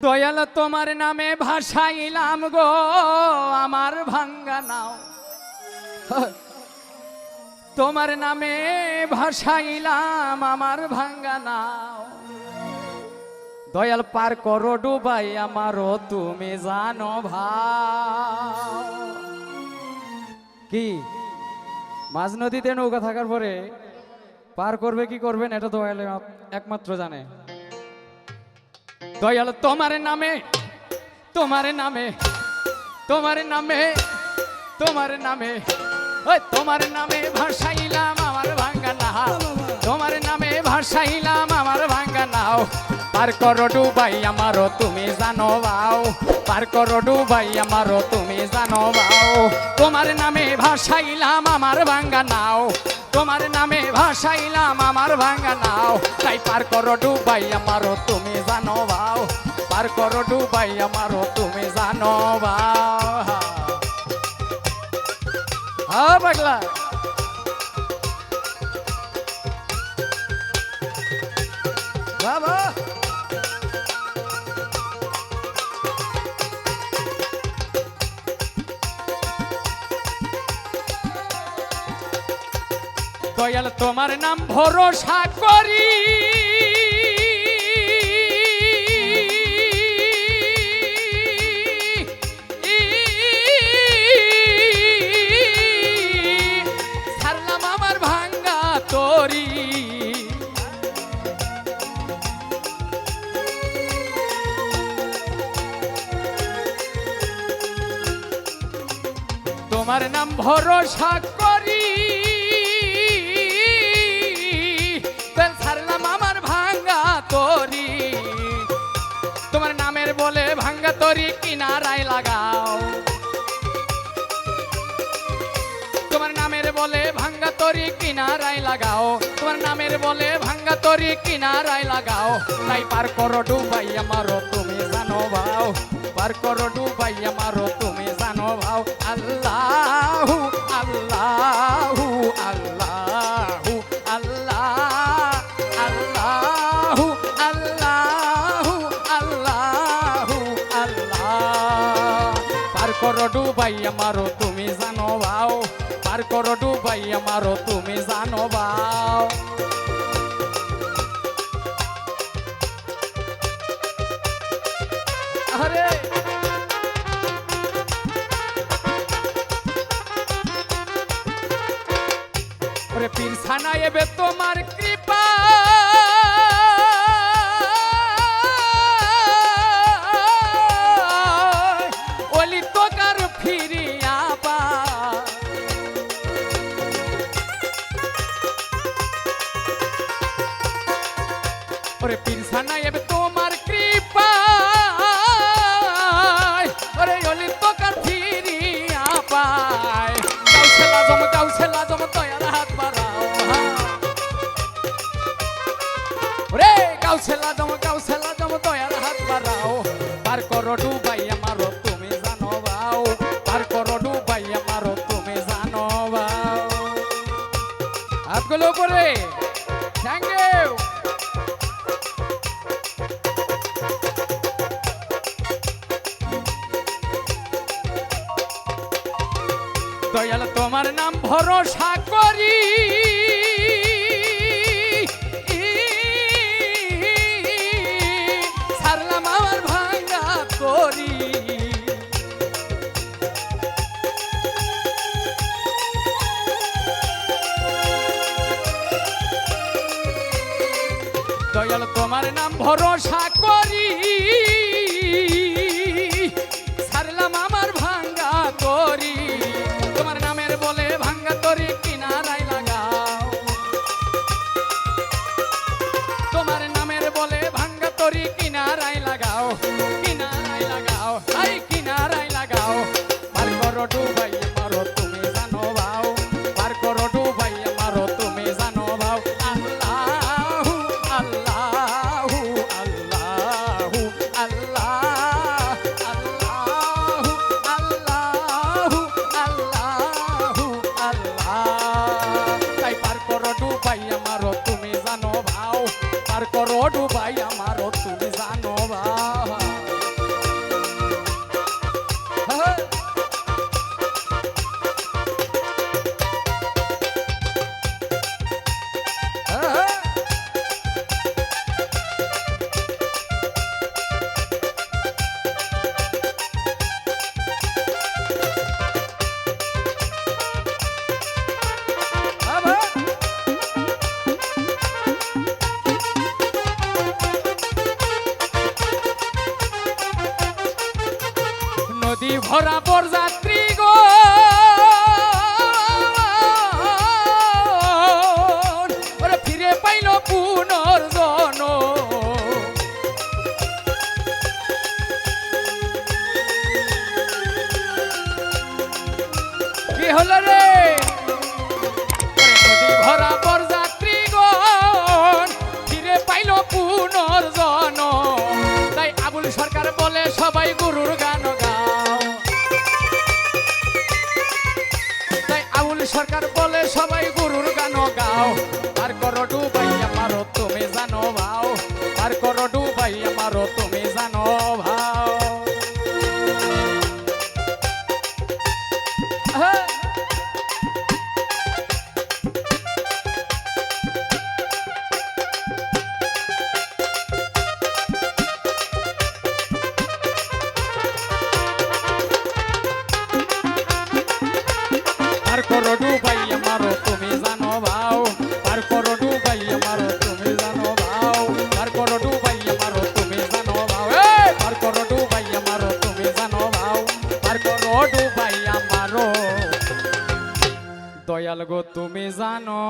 দয়াল তোমার নামে ভাসাইলাম গো, আমার ভাঙ্গা নাও। তোমার নামে ভাসাইলাম, আমার ভাঙ্গা নাও। দয়াল পার করো ডুবাই আমারও, তুমি জানো ভাও কি? মাঝ নদীতে নৌকা থাকার পরে পার করবে কি করবেন এটা দয়াল একমাত্র জানে। দয়াল তোমার নামে তোমার নামে তোমার নামে তোমার নামে। ওই তোমার নামে ভাসাইলাম আমার ভাঙ্গা নাও। তোমার নামে ভাসাইলাম আমার ভাঙ্গা নাও। পার করো ডুবাই আমারও তুমি জানো বাও। পার করো ডুবাই আমারও তুমি জানো বাও। তোমার নামে ভাসাইলাম আমার ভাঙ্গা নাও। তোমার নামে ভাসাইলাম আমার ভাঙ্গা নাও। তাই পার করো ডুবাই আমারও তুমি জানো বাও। পার করো ডুবাই আমারও তুমি জানো বাবা দয়াল তোমার নাম ভরসা করি। তোমার নাম ভরসা করি। ছাড়লাম আমার ভাঙ্গা তরি। তোমার নামের বলে ভাঙ্গা তরি কিনারায় লাগাও। তোমার নামের বলে ভাঙ্গা তরি কিনারায় লাগাও। তোমার নামের বলে ভাঙ্গা তরি কিনারায় লাগাও। তাই পার করো ডুবাই আমারও তুমি জানো ভাও। পার করো ডুবাই আমারও তুমি জানো ভাও। আল্লাহু ডুবাই আমারও তুমি জানো ভাও পার করো ডুবাই আমারও তুমি জানো ভাও আরে ওরে পীর এবে তোমার কৃপা। ওলি তোকার ফিরিয়া পা। ওরে পীর ছানা এবে তোমার কৃপা ওরে ওলি তোকার ফিরিয়া পায়। কাউছে লাজম কাউছে লাজম তয়ার হাত বাড়াও। রে কাউছে লাজম কাউছে লাজম তয়ার হাত বাড়াও। পার করো ডুবাই দয়াল তোমার নাম ভরসা করি। সারলাম আমার ভাঙ্গা করি। দয়াল তোমার নাম ভরসা করি। ভরা বরযাত্রী গো। ফিরে পাইল পুনর্জন কি হলো রে? ভরা বরযাত্রী গণ ফিরে পাইল পুনর্জন তাই আবুল সরকার বলে, সবাই গুরুর গান। আবুল সরকার বলে সবাই গুরুর গান গাও। আর করো ডুবাইয়া পারো তুমি জানো ভাও করো ডুবাই আমারও তুমি জানো ভাও পার করো ডুবাই আমারও তুমি জানো ভাও পার করো ডুবাই আমারও তুমি জানো ভাও পার করো ডুবাই আমারও তুমি জানো ভাও পার করো ডুবাই আমারও দয়াল গো, তুমি জানো